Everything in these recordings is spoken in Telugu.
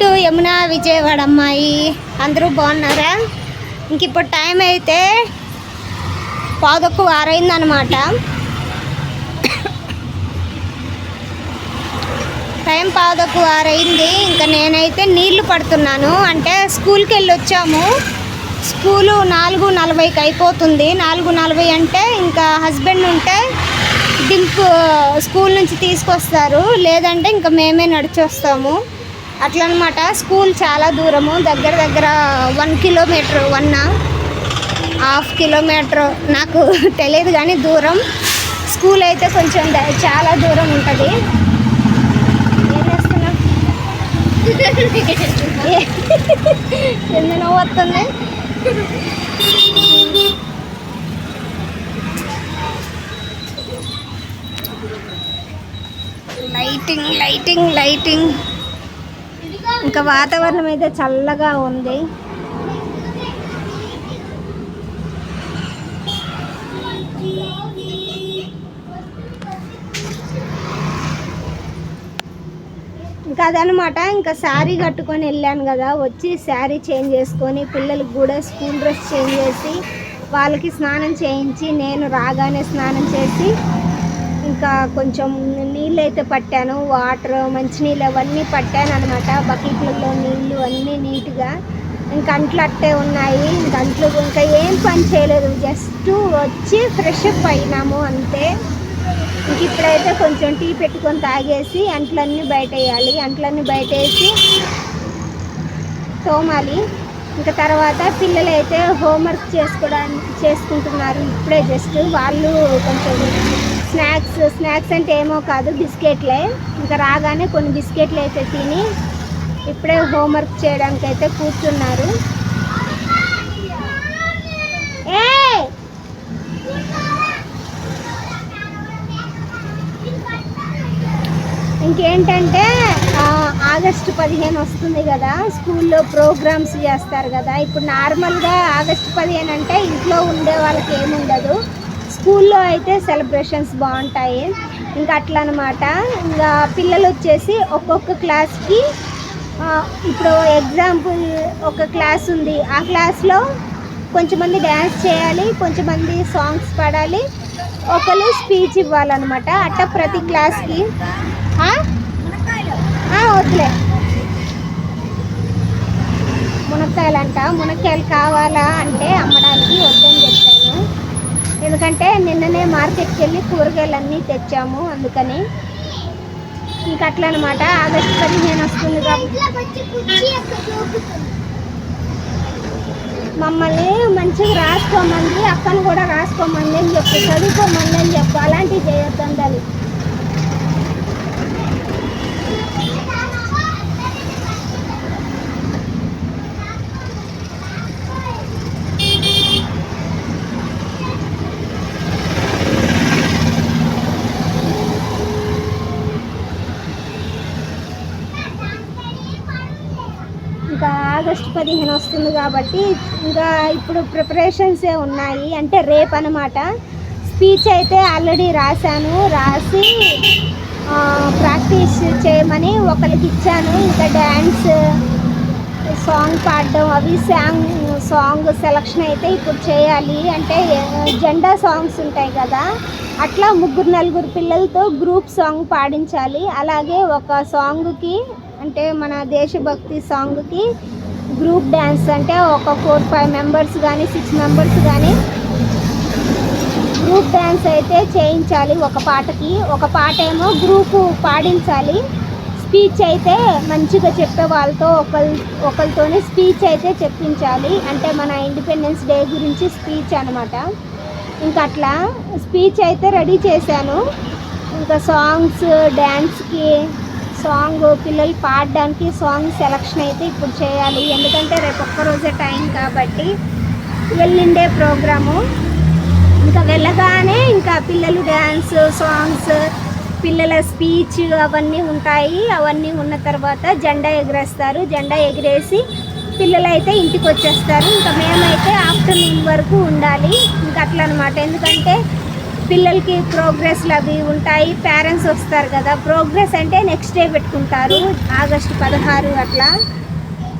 టు యమున విజయవాడ అమ్మాయి అందరూ బాగున్నారా? ఇంక ఇప్పుడు టైం అయితే పాదొక్కు వారైందనమాట టైం పాదొక్కు వారైంది ఇంకా నేనైతే నీళ్ళు పడుతున్నాను. అంటే స్కూల్కి వెళ్ళి వచ్చాము స్కూలు నాలుగు నలభైకి అయిపోతుంది. నాలుగు నలభై అంటే ఇంకా హస్బెండ్ ఉంటే దింపు స్కూల్ నుంచి తీసుకొస్తారు. లేదంటే ఇంకా మేమే నడిచి అట్లనమాట అట్లా అనమాట స్కూల్ చాలా దూరము దగ్గర దగ్గర one kilometre one half kilometre నాకు తెలియదు కానీ దూరం. స్కూల్ అయితే కొంచెం చాలా దూరం ఉంటుంది. ఏం నవ్వు వస్తుంది? లైటింగ్ లైటింగ్ లైటింగ్ ఇంకా వాతావరణం అయితే చల్లగా ఉంది. ఇంకా అదనమాట ఇంకా శారీ కట్టుకొని వెళ్ళాను కదా వచ్చి శారీ చేంజ్ చేసుకొని పిల్లలకు కూడా స్కూల్ డ్రెస్ చేంజ్ చేసి వాళ్ళకి స్నానం చేయించి నేను రాగానే స్నానం చేసి ఇంకా కొంచెం నీళ్ళు అయితే పట్టాను వాటర్ మంచినీళ్ళు అవన్నీ పట్టాను అనమాట బకెట్లలో నీళ్ళు అన్నీ నీట్గా. ఇంకా అంట్లు అట్టే ఉన్నాయి. ఇంకా అంట్లు ఇంకా ఏం పని చేయలేదు. జస్ట్ వచ్చి ఫ్రెష్ అప్ అయినాము అంతే. ఇంక ఇప్పుడైతే కొంచెం టీ పెట్టుకొని తాగేసి అంట్లన్నీ బయట వేయాలి అంట్లన్నీ బయట వేసి తోమాలి. ఇంకా తర్వాత పిల్లలు అయితే హోంవర్క్ చేసుకోవడానికి చేసుకుంటున్నారు. ఇప్పుడే జస్ట్ వాళ్ళు కొంచెం స్నాక్స్ స్నాక్స్ అంటే ఏమో కాదు బిస్కెట్లే. ఇంకా రాగానే కొన్ని బిస్కెట్లు అయితే తిని ఇప్పుడే హోంవర్క్ చేయడానికి అయితే కూర్చున్నారు. ఏ ఇంకేంటంటే ఆగస్టు పదిహేను వస్తుంది కదా స్కూల్లో ప్రోగ్రామ్స్ చేస్తారు కదా. ఇప్పుడు నార్మల్గా ఆగస్టు పదిహేను అంటే ఇంట్లో ఉండే వాళ్ళకి ఏముండదు స్కూల్లో అయితే సెలబ్రేషన్స్ బాగుంటాయి. ఇంకా అట్లా అనమాట ఇంకా పిల్లలు వచ్చేసి ఒక్కొక్క క్లాస్కి ఇప్పుడు ఎగ్జాంపుల్ ఒక క్లాస్ ఉంది. ఆ క్లాస్లో కొంచెమంది డ్యాన్స్ చేయాలి కొంచెమంది సాంగ్స్ పాడాలి. ఒకరు స్పీచ్ ఇవ్వాలన్నమాట. అట్ట ప్రతి క్లాస్కి. వద్దులే. మునక్కాయలు అంట మునక్కాయలు కావాలా అంటే అమ్మడానికి వద్దని ఎందుకంటే నిన్ననే మార్కెట్కి వెళ్ళి కూరగాయలన్నీ తెచ్చాము అందుకని. ఇంక అట్లా అనమాట ఆగస్టు పదిహేను వస్తుంది మమ్మల్ని మంచిగా రాసుకోమంది అక్కను కూడా రాసుకోమంది అని చెప్పి చదువుకోమంది అని చెప్పు అలాంటివి చేయొద్దండాలి ఇంకా ఆగస్టు పదిహేను వస్తుంది కాబట్టి ఇంకా ఇప్పుడు ప్రిపరేషన్సే ఉన్నాయి. అంటే రేపు అనమాట స్పీచ్ అయితే ఆల్రెడీ రాశాను. రాసి ప్రాక్టీస్ చేయమని ఒకరికి ఇచ్చాను. ఇంకా డ్యాన్స్ సాంగ్ పాడడం అవి సాంగ్ సాంగ్ సెలక్షన్ అయితే ఇప్పుడు చేయాలి. అంటే జెండా సాంగ్స్ ఉంటాయి కదా. అట్లా ముగ్గురు నలుగురు పిల్లలతో గ్రూప్ సాంగ్ పాడించాలి. అలాగే ఒక సాంగ్కి అంటే మన దేశభక్తి సాంగ్కి గ్రూప్ డ్యాన్స్ అంటే ఒక ఫోర్ ఫైవ్ మెంబర్స్ కానీ సిక్స్ మెంబర్స్ కానీ గ్రూప్ డ్యాన్స్ అయితే చేయించాలి ఒక పాటకి. ఒక పాట ఏమో గ్రూపు పాడించాలి. స్పీచ్ అయితే మంచిగా చెప్పే వాళ్ళతో ఒకరి ఒకరితోనే స్పీచ్ అయితే చెప్పించాలి. అంటే మన ఇండిపెండెన్స్ డే గురించి స్పీచ్ అనమాట ఇంకా అట్లా స్పీచ్ అయితే రెడీ చేశాను. ఇంకా సాంగ్స్ డ్యాన్స్కి సాంగ్ పిల్లలు పాడడానికి సాంగ్ సెలక్షన్ అయితే ఇప్పుడు చేయాలి. ఎందుకంటే రేపు ఒక్కరోజే టైం కాబట్టి వెళ్ళిండే ప్రోగ్రాము. ఇంకా వెళ్ళగానే ఇంకా పిల్లలు డ్యాన్స్ సాంగ్స్ పిల్లల స్పీచ్ అవన్నీ ఉంటాయి. అవన్నీ ఉన్న తర్వాత జెండా ఎగరేస్తారు. జెండా ఎగిరేసి పిల్లలు అయితే ఇంటికి వచ్చేస్తారు. ఇంకా మేమైతే ఆఫ్టర్నూన్ వరకు ఉండాలి. ఇంకా అట్లా అనమాట ఎందుకంటే పిల్లలకి ప్రోగ్రెస్లు అవి ఉంటాయి పేరెంట్స్ వస్తారు కదా. ప్రోగ్రెస్ అంటే నెక్స్ట్ డే పెట్టుకుంటారు ఆగస్టు పదహారు అట్లా.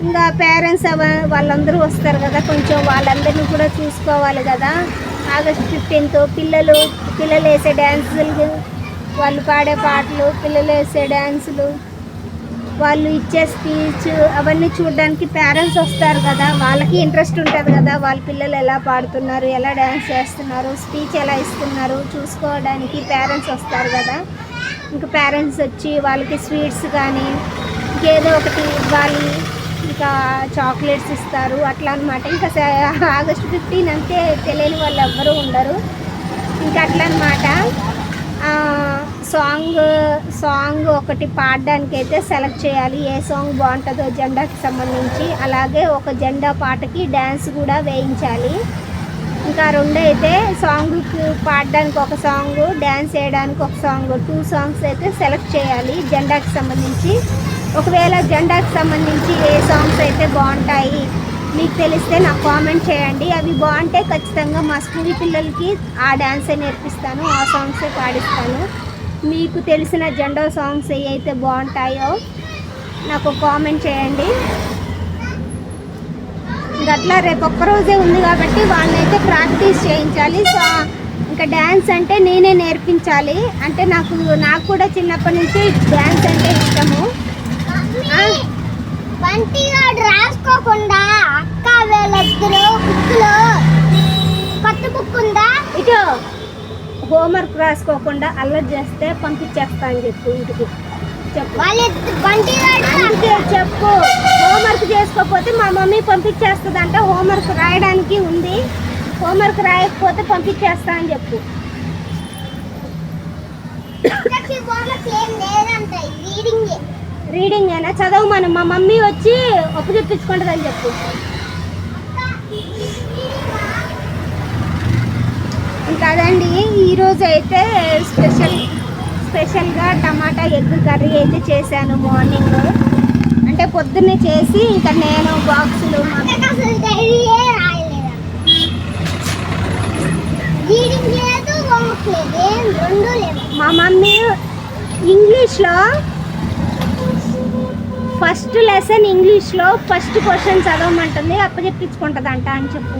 ఇంకా పేరెంట్స్ వాళ్ళందరూ వస్తారు కదా కొంచెం వాళ్ళందరినీ కూడా చూసుకోవాలి కదా. ఆగస్ట్ ఫిఫ్టీన్త్ పిల్లలు పిల్లలు వేసే డ్యాన్సులు వాళ్ళు పాడే పాటలు పిల్లలు వేసే డ్యాన్సులు వాళ్ళు ఇచ్చే స్పీచ్ అవన్నీ చూడడానికి పేరెంట్స్ వస్తారు కదా. వాళ్ళకి ఇంట్రెస్ట్ ఉంటుంది కదా. వాళ్ళ పిల్లలు ఎలా పాడుతున్నారు ఎలా డ్యాన్స్ చేస్తున్నారు స్పీచ్ ఎలా ఇస్తున్నారు చూసుకోవడానికి పేరెంట్స్ వస్తారు కదా. ఇంకా పేరెంట్స్ వచ్చి వాళ్ళకి స్వీట్స్ కానీ ఇంకేదో ఒకటి ఇవ్వాలి. ఇంకా చాక్లెట్స్ ఇస్తారు. అట్లా అనమాట ఇంకా ఆగస్ట్ ఫిఫ్టీన్ అంతే తెలియని వాళ్ళు ఎవ్వరూ ఉండరు. ఇంకా అట్లా అనమాట సాంగ్ సాంగ్ ఒకటి పాడడానికి అయితే సెలెక్ట్ చేయాలి. ఏ సాంగ్ బాగుంటుందో జెండాకి సంబంధించి. అలాగే ఒక జెండా పాటకి డ్యాన్స్ కూడా వేయించాలి. ఇంకా రెండు అయితే సాంగ్కి పాడడానికి ఒక సాంగ్ డ్యాన్స్ వేయడానికి ఒక సాంగ్ టూ సాంగ్స్ అయితే సెలెక్ట్ చేయాలి జెండాకి సంబంధించి. ఒకవేళ జెండాకి సంబంధించి ఏ సాంగ్స్ అయితే బాగుంటాయి మీకు తెలిస్తే నాకు కామెంట్ చేయండి. అవి బాగుంటే ఖచ్చితంగా మా స్కూల్ పిల్లలకి ఆ డ్యాన్సే నేర్పిస్తాను ఆ సాంగ్సే పాడిస్తాను. మీకు తెలిసిన జెండా సాంగ్స్ ఏ అయితే బాగుంటాయో నాకు కామెంట్ చేయండి. అట్లా రేపు ఒక్కరోజే ఉంది కాబట్టి వాళ్ళనైతే ప్రాక్టీస్ చేయించాలి. సో ఇంకా డ్యాన్స్ అంటే నేనే నేర్పించాలి. అంటే నాకు నాకు కూడా చిన్నప్పటి నుంచి డ్యాన్స్ అంటే ఇష్టము. రాసుకోకుండా అక్క వీళ్ళిద్దరు బుక్లో కొత్త బుక్ ఉందా ఇటు. హోంవర్క్ రాసుకోకుండా అల్లరి చేస్తే పంపించేస్తా అని చెప్పు ఇంటికి. చెప్పు. చెప్పు. హోంవర్క్ చేసుకోకపోతే మా మమ్మీ పంపించేస్తుందంట. హోంవర్క్ రాయడానికి ఉంది. హోంవర్క్ రాయకపోతే పంపించేస్తా అని చెప్పు. రీడింగ్ రీడింగ్ అయినా చదవు మనం. మా మమ్మీ వచ్చి ఒప్పు చెప్పించుకుంటుందని చెప్పు. అదండి ఈరోజు అయితే స్పెషల్ స్పెషల్గా టమాటా ఎగ్ కర్రీ అయితే చేశాను మార్నింగ్. అంటే పొద్దున్నే చేసి ఇంకా నేను బాక్సులు మా మమ్మీ ఇంగ్లీష్లో ఫస్ట్ లెసన్ ఇంగ్లీష్లో ఫస్ట్ క్వశ్చన్ చదవమంటుంది అప్పచెప్పించుకుంటుంది అంట అని చెప్పు.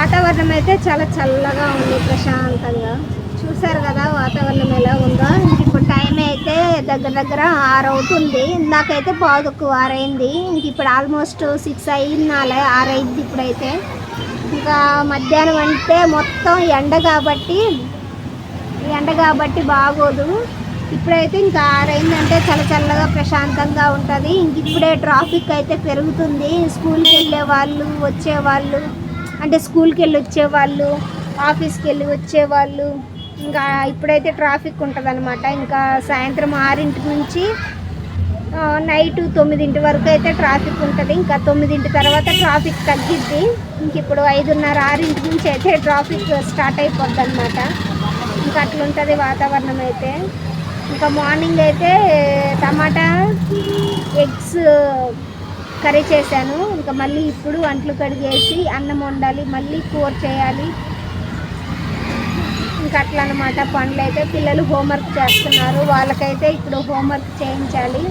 వాతావరణం అయితే చాలా చల్లగా ఉంది ప్రశాంతంగా. చూసారు కదా వాతావరణం ఎలా ఉందో. ఇంక ఇప్పుడు టైం అయితే దగ్గర దగ్గర ఆరు అవుతుంది ఇందాకైతే పావుకు ఆరైంది. ఇంక ఇప్పుడు ఆల్మోస్ట్ సిక్స్ అయింది ఆరైంది ఇప్పుడైతే. ఇంకా మధ్యాహ్నం అంటే మొత్తం ఎండ కాబట్టి ఎండ కాబట్టి బాగోదు. ఇప్పుడైతే ఇంకా ఆరైందంటే చాలా చల్లగా ప్రశాంతంగా ఉంటుంది. ఇంక ఇప్పుడే ట్రాఫిక్ అయితే పెరుగుతుంది. స్కూల్కి వెళ్ళే వాళ్ళు వచ్చే వాళ్ళు అంటే స్కూల్కి వెళ్ళి వచ్చేవాళ్ళు ఆఫీస్కి వెళ్ళి వచ్చేవాళ్ళు ఇంకా ఇప్పుడైతే ట్రాఫిక్ ఉంటుంది ఇంకా సాయంత్రం ఆరింటి నుంచి నైట్ తొమ్మిదింటి వరకు అయితే ట్రాఫిక్ ఉంటుంది. ఇంకా తొమ్మిదింటి తర్వాత ట్రాఫిక్ తగ్గిద్ది. ఇంక ఇప్పుడు ఐదున్నర ఆరింటి నుంచి అయితే ట్రాఫిక్ స్టార్ట్ అయిపోద్ది అనమాట ఇంకా అట్లుంటుంది వాతావరణం అయితే. ఇంకా మార్నింగ్ అయితే టమాటా ఎగ్స్ కర్రీ చేశాను. ఇంకా మళ్ళీ ఇప్పుడు అంట్లు కడిగేసి అన్నం వండాలి మళ్ళీ కూర చేయాలి. ఇంకా అట్లా అనమాట పనులు అయితే. పిల్లలు హోంవర్క్ చేస్తున్నారు. వాళ్ళకైతే ఇప్పుడు హోంవర్క్ చేయించాలి.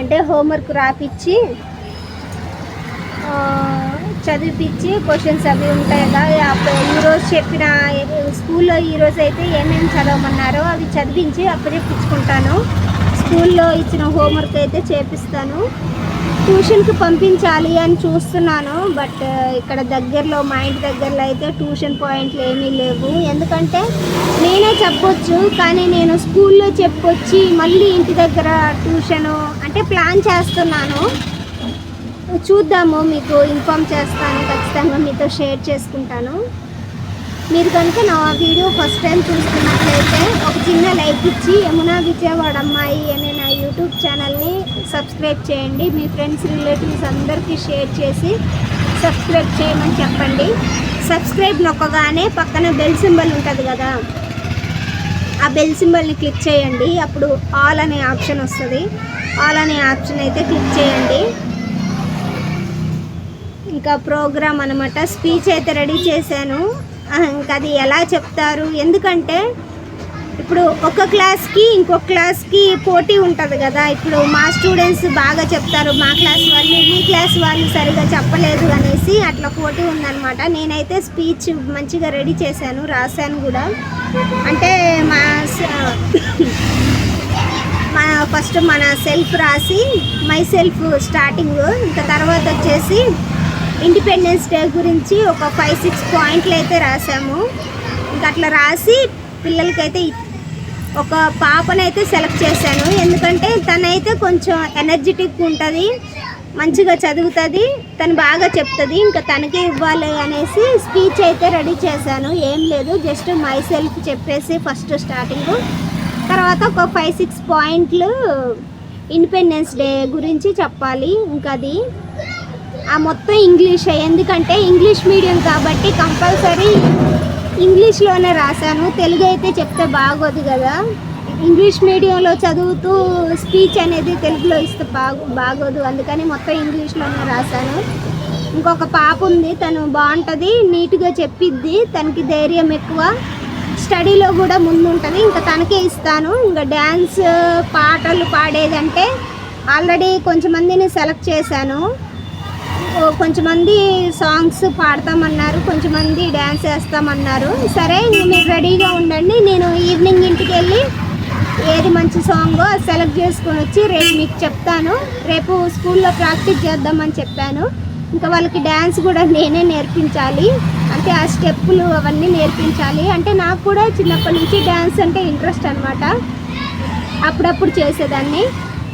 అంటే హోంవర్క్ రాపిచ్చి చదివిపించి క్వశ్చన్స్ అవి ఉంటాయి కదా. ఈరోజు చెప్పిన స్కూల్లో ఈరోజు అయితే ఏమేమి చదవమన్నారో అవి చదివించి అప్పచెప్పించుకుంటాను స్కూల్లో ఇచ్చిన హోంవర్క్ అయితే చేపిస్తాను. ట్యూషన్కి పంపించాలి అని చూస్తున్నాను బట్ ఇక్కడ దగ్గరలో మా ఇంటి దగ్గరలో అయితే ట్యూషన్ పాయింట్లు ఏమీ లేవు. ఎందుకంటే నేనే చెప్పొచ్చు కానీ నేను స్కూల్లో చెప్పొచ్చి మళ్ళీ ఇంటి దగ్గర ట్యూషను అంటే ప్లాన్ చేస్తున్నాను. చూద్దాము మీకు ఇన్ఫామ్ చేస్తాను ఖచ్చితంగా మీతో షేర్ చేసుకుంటాను. మీరు కనుక నా వీడియో ఫస్ట్ టైం చూస్తున్నట్లయితే ఒక చిన్న లైక్ ఇచ్చి యమునా విజయవాడ అమ్మాయి అనే నా యూట్యూబ్ ఛానల్ని సబ్స్క్రైబ్ చేయండి. మీ ఫ్రెండ్స్ రిలేటివ్స్ అందరికీ షేర్ చేసి సబ్స్క్రైబ్ చేయమని చెప్పండి. సబ్స్క్రైబ్ నొక్కగానే పక్కన బెల్ సింబల్ ఉంటుంది కదా ఆ బెల్ సింబల్ని క్లిక్ చేయండి. అప్పుడు ఆల్ అనే ఆప్షన్ వస్తుంది. ఆల్ అనే ఆప్షన్ అయితే క్లిక్ చేయండి. ఇంకా ప్రోగ్రామ్ అనమాట స్పీచ్ అయితే రెడీ చేశాను. ఇంకా అది ఎలా చెప్తారు? ఎందుకంటే ఇప్పుడు ఒక క్లాస్కి ఇంకొక క్లాస్కి పోటీ ఉంటుంది కదా. ఇప్పుడు మా స్టూడెంట్స్ బాగా చెప్తారు మా క్లాస్ వాళ్ళు మీ క్లాస్ వాళ్ళు సరిగా చెప్పలేదు అనేసి అట్లా పోటీ ఉందన్నమాట. నేనైతే స్పీచ్ మంచిగా రెడీ చేశాను రాశాను కూడా. అంటే మా మా ఫస్ట్ మన సెల్ఫ్ రాసి మై సెల్ఫ్ స్టార్టింగ్ ఇంకా తర్వాత వచ్చేసి ఇండిపెండెన్స్ డే గురించి ఒక ఫైవ్ సిక్స్ పాయింట్లు అయితే రాసాము ఇంకా అట్లా రాసి పిల్లలకైతే ఒక పాపనైతే సెలెక్ట్ చేశాను. ఎందుకంటే తనైతే కొంచెం ఎనర్జెటిక్ ఉంటుంది మంచిగా చదువుతుంది తను బాగా చెప్తుంది ఇంకా తనకే ఇవ్వాలి అనేసి స్పీచ్ అయితే రెడీ చేశాను. ఏం లేదు జస్ట్ మై సెల్ఫ్ చెప్పేసి ఫస్ట్ స్టార్టింగ్ తర్వాత ఒక ఫైవ్ సిక్స్ పాయింట్లు ఇండిపెండెన్స్ డే గురించి చెప్పాలి. ఇంకా అది ఆ మొత్తం ఇంగ్లీషే ఎందుకంటే ఇంగ్లీష్ మీడియం కాబట్టి కంపల్సరీ ఇంగ్లీష్లోనే రాశాను. తెలుగు అయితే చెప్తే బాగోదు కదా. ఇంగ్లీష్ మీడియంలో చదువుతూ స్పీచ్ అనేది తెలుగులో ఇస్తే బాగు బాగోదు. అందుకని మొత్తం ఇంగ్లీష్లోనే రాశాను. ఇంకొక పాప ఉంది. తను బాగుంటుంది. నీట్గా చెప్పిద్ది. తనకి ధైర్యం ఎక్కువ. స్టడీలో కూడా ముందు ఉంటుంది ఇంకా తనకే ఇస్తాను. ఇంకా డ్యాన్స్ పాటలు పాడేదంటే ఆల్రెడీ కొంచెం మందిని సెలెక్ట్ చేశాను. కొంచెమంది సాంగ్స్ పాడతామన్నారు కొంచెమంది డ్యాన్స్ వేస్తామన్నారు. సరే మీరు రెడీగా ఉండండి. నేను ఈవినింగ్ ఇంటికి వెళ్ళి ఏది మంచి సాంగో సెలెక్ట్ చేసుకొని వచ్చి రేపు మీకు చెప్తాను. రేపు స్కూల్లో ప్రాక్టీస్ చేద్దామని చెప్పాను. ఇంకా వాళ్ళకి డ్యాన్స్ కూడా నేనే నేర్పించాలి. అంటే ఆ స్టెప్పులు అవన్నీ నేర్పించాలి. అంటే నాకు కూడా చిన్నప్పటి నుంచి డ్యాన్స్ అంటే ఇంట్రెస్ట్ అనమాట అప్పుడప్పుడు చేసేదాన్ని.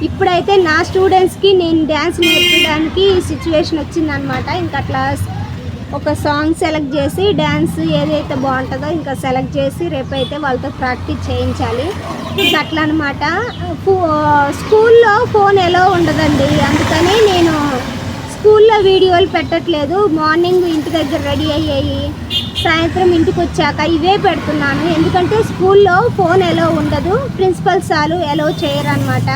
ఇప్పుడైతే నా స్టూడెంట్స్కి నేను డ్యాన్స్ నేర్పించడానికి సిచ్యువేషన్ వచ్చిందనమాట ఇంకా అట్లా ఒక సాంగ్ సెలెక్ట్ చేసి డ్యాన్స్ ఏదైతే బాగుంటుందో ఇంకా సెలెక్ట్ చేసి రేపైతే వాళ్ళతో ప్రాక్టీస్ చేయించాలి. ఇంకా అట్లా అనమాట స్కూల్లో ఫోన్ ఎలా ఉండదండి. అందుకని నేను స్కూల్లో వీడియోలు పెట్టట్లేదు. మార్నింగ్ ఇంటి దగ్గర రెడీ అయ్యాయి సాయంత్రం ఇంటికి వచ్చాక ఇవే పెడుతున్నాను. ఎందుకంటే స్కూల్లో ఫోన్ ఎలా ఉండదు. ప్రిన్సిపల్ సార్లు ఎలో చేయరనమాట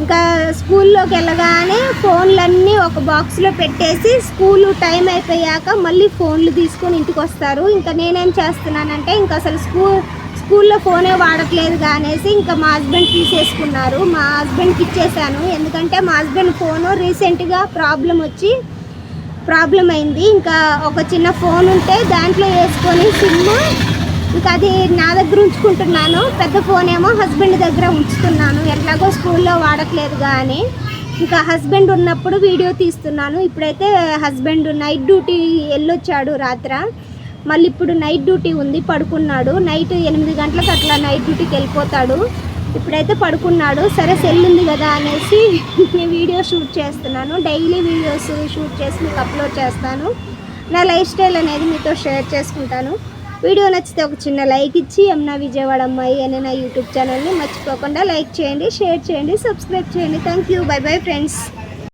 ఇంకా స్కూల్లోకి వెళ్ళగానే ఫోన్లన్నీ ఒక బాక్స్లో పెట్టేసి స్కూల్ టైం అయిపోయాక మళ్ళీ ఫోన్లు తీసుకొని ఇంటికి వస్తారు. ఇంకా నేనేం చేస్తున్నానంటే ఇంకా అసలు స్కూల్ స్కూల్లో ఫోనే వాడట్లేదు అనేసి ఇంకా మా హస్బెండ్ తీసేసుకున్నారు. మా హస్బెండ్కి ఇచ్చేసాను. ఎందుకంటే మా హస్బెండ్ ఫోను రీసెంట్గా ప్రాబ్లం వచ్చి ప్రాబ్లం అయింది. ఇంకా ఒక చిన్న ఫోన్ ఉంటే దాంట్లో వేసుకొని సిమ్ ఇంకా అది నా దగ్గర ఉంచుకుంటున్నాను. పెద్ద ఫోన్ ఏమో హస్బెండ్ దగ్గర ఉంచుతున్నాను. ఎట్లాగో స్కూల్లో వాడట్లేదు కానీ ఇంకా హస్బెండ్ ఉన్నప్పుడు వీడియో తీస్తున్నాను. ఇప్పుడైతే హస్బెండ్ నైట్ డ్యూటీ వెళ్ళొచ్చాడు రాత్ర. మళ్ళీ ఇప్పుడు నైట్ డ్యూటీ ఉంది పడుకున్నాడు. నైట్ ఎనిమిది గంటలకు అట్లా నైట్ డ్యూటీకి వెళ్ళిపోతాడు. ఇప్పుడైతే పడుకున్నాడు. సరే సెల్ ఉంది కదా అనేసి వీడియో షూట్ చేస్తున్నాను. డైలీ వీడియోస్ షూట్ చేసి మీకు అప్లోడ్ చేస్తాను. నా లైఫ్ స్టైల్ అనేది మీతో షేర్ చేసుకుంటాను. వీడియో నచ్చితే ఒక చిన్న లైక్ ఇచ్చి యమునా విజయవాడ అమ్మాయి అనే నా యూట్యూబ్ ఛానల్ని మర్చిపోకుండా లైక్ చేయండి షేర్ చేయండి సబ్స్క్రైబ్ చేయండి. Thank you bye bye friends